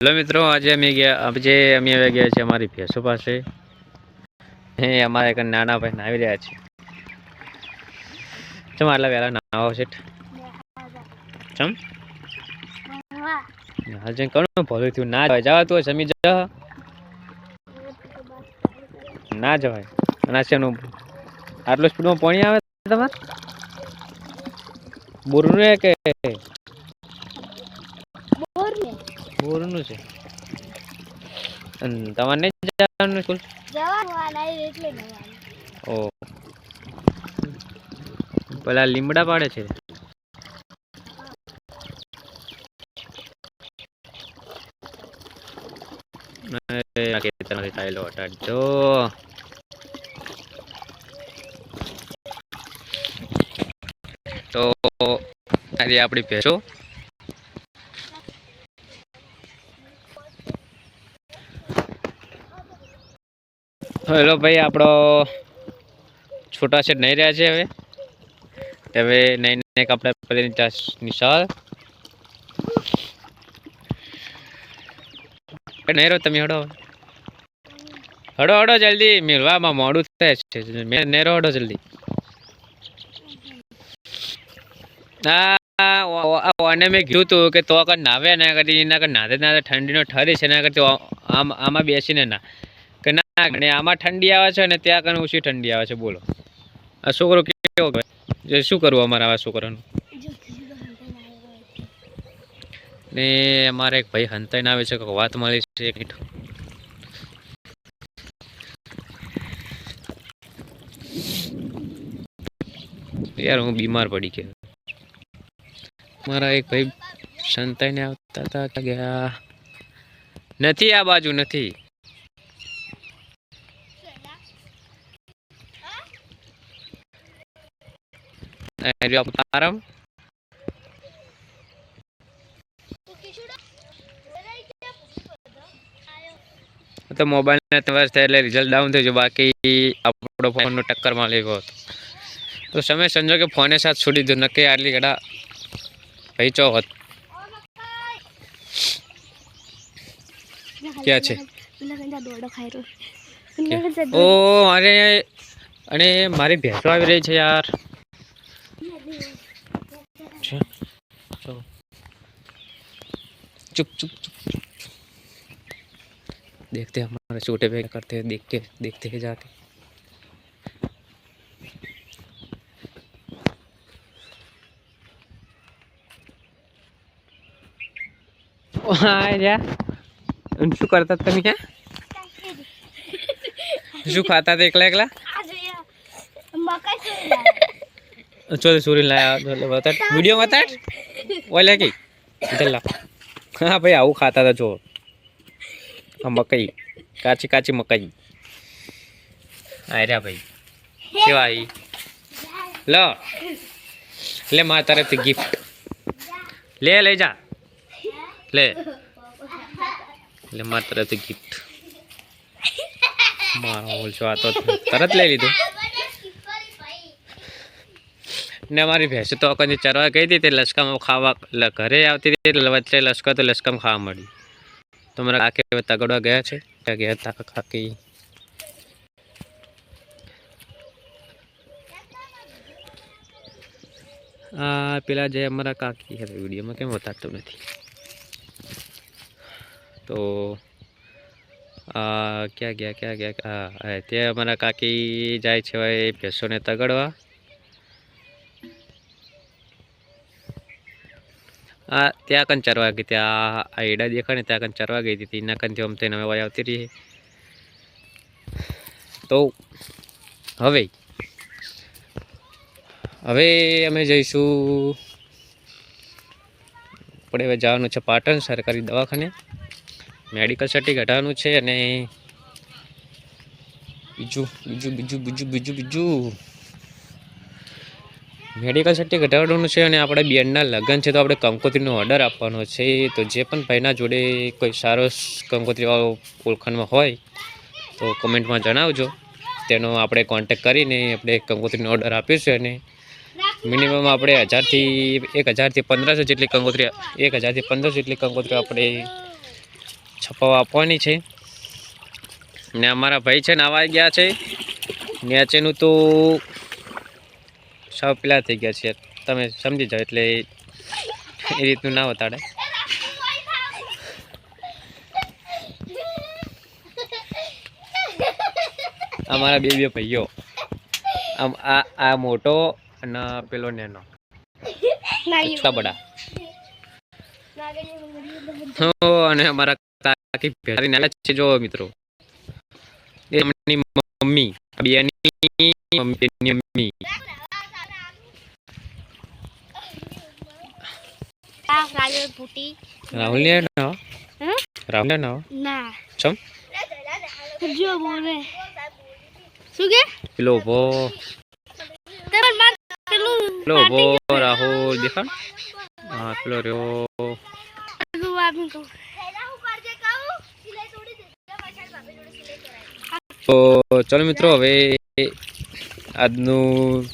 Hello મિત્રો, આજે અમે ગયા આજે અમે હવે ગયા છે અમારી ભેંસો પાસે. હે, અમારા એક નાના ભાઈ નાવી રહ્યા છે. ચમ આટલા વહેલા નાવો છે? ચમ? જઈને ઘણું ભલું થયું. ના જવાય. જવાતું હોય સમી જા ના જવાય. શેનું આટલું સ્પીડમાં પાણી આવે તમારે? બોરનું કે બોરનું છે. તમારે નહીં જવાનું સ્કૂલ ઓ. પેલા લીમડા પાડે છે. ખેતરમાંથી ટાઈલો હટાડજો તો આજે આપણી ભેંસો હેલો ભાઈ, આપણો છોટા છે નહીં રહ્યા છે હવે. હવે નહીં આપણે પેલી નિશાળ. નહીં રહો તમે, હડો હડો હડો જલ્દી, મેળવામાં મોડું થાય છે નહીં રહો હડો જલ્દી. ઓને મેં કીધું તું કે તો આગળ નાવે ને કદી એના આગળ નાતે નાતે ઠંડીનો ઠરી છે એના કરતી આમ, આમાં બેસીને ના અને આમાં ઠંડી આવે છે અને ત્યાં કને ઓછી ઠંડી આવે છે. બોલો. આ છોકરો કેવો? જે શું કરવું અમારા આવા છોકરાનું? ને અમારે એક ભાઈ હંતાઈને આવે છે કે વાત મળી છે યાર, હું બીમાર પડી ગયો. મારા એક ભાઈ સંતાઈને આવતા હતા ગયા. નથી આ બાજુ, નથી. રહ્યો આરામ તો મોબાઈલ વર્ષ થાય એટલે રિઝલ્ટ ડાઉન થઈ ગયું. બાકી આપણો ફોનનો ટક્કરમાં લેવો હતો. તો સમય સંજોગે ફોને સાથ છોડી દીધો. નક્કી આટલી ઘડા ભાઈ ચો હોત. ક્યાં છે? ઓ મારે અને મારી ભેંસો આવી રહી છે યાર. છે? ચલો. चुप चुप चुप चुप, चुप। देखते हैं हमारे छोटे भाई क्या करते हैं देख के देखते हैं जाके હા જા અને શું કરતા હતા તમે ક્યાં શું ખાતા હતા એકલા એકલા ચોલે સુરી લાયા ચોલે બતાડ વીડિયો બતાડ ઓલે કી ઇધર લા હા ભાઈ આવું ખાતા હતા જો આ મકઈ કાચી કાચી મકઈ આર્યા ભાઈ કેવા આવી લો લે મારા તરફથી ગિફ્ટ લે લઈ જા લે લે મારા તરફથી ગિફ્ટ મારો બોલશો આ તો તરત લઈ લીધું ને અમારી ભેંસો તો કદી ચરવા ગઈ હતી, તે લસકામાં ખાવા ઘરે આવતી હતી વચ્ચે લસકા તો લસકામાં ખાવા મળી. તો મારા કાકી તગડવા ગયા છે. ગયા હતા કાકી આ પેલા જે અમારા કાકી હવે વિડીયોમાં કેમ બતાવતું નથી. તો ક્યાં ગયા ક્યાં ગયા હા તે અમારા કાકી જાય છે ભાઈ ભેંસોને તગડવા. આ ત્યાં કન ચરવા ગઈ ત્યાં આ એડા દેખાય ને ત્યાં કન ચરવા ગઈ હતી. એના કનથી આમ થઈને હવે આવતી રહી તો હવે હવે અમે જઈશું આપણે હવે જવાનું છે પાટણ સરકારી દવાખાને. મેડિકલ સર્ટિફિકેટ ઘટાડવાનું છે અને બીજું બીજું બીજું બીજું બીજું બીજું મેડિકલ સર્ટિફિકેટ ઘટાડવાનું છે અને આપણે બેનના લગ્ન છે તો આપણે કંકોત્રીનો ઓર્ડર આપવાનો છે. તો જે પણ ભાઈના જોડે કોઈ સારો કંકોત્રીવાળો ઓળખાણમાં હોય તો કમેન્ટમાં જણાવજો. તેનો આપણે કોન્ટેક કરીને આપણે કંકોત્રીનો ઓર્ડર આપીશું અને મિનિમમ આપણે હજારથી એક હજારથી પંદરસો જેટલી કંકોત્રી એક હજારથી પંદરસો જેટલી કંકોત્રી આપણે છપાવવા આપવાની છે. ને અમારા ભાઈ છે ને આવા ગયા છે. નેચેનું તો સાવ પેલા થઈ ગયા છે. તમે સમજી જાઓ એટલે એ રીતનું ના વતાડે. અમારા બે બે ભાઈઓ. આમ આ મોટો અને પેલો નેનો. એટલા બધા અને અમારા કાકી ભેરી નાના છે જો મિત્રો. એમની મમ્મી બેની મમ્મી. રાજો ફૂટી રાહુલ ને ના? રાહુલ ને ના ના. ચમ? જો બોલે. શું કે? પેલો ઊભો. તમે માર પેલું પેલો ઊભો રાહુલ દેખાડ. હા પેલો રહ્યો. પાટું આપી તો તો ચલો મિત્રો હવે આજનું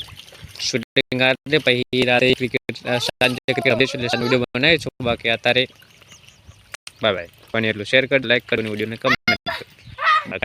શૂટિંગ રીતે પછી રાતે ક્રિકેટ સાંજે ક્રિકેટ અપડેટ એટલે વીડિયો બનાવી છું. બાકી અત્યારે બાય બાય પણ એટલું શેર કર લાઈક કરો વિડીયોને કમેન્ટ કરો. બાય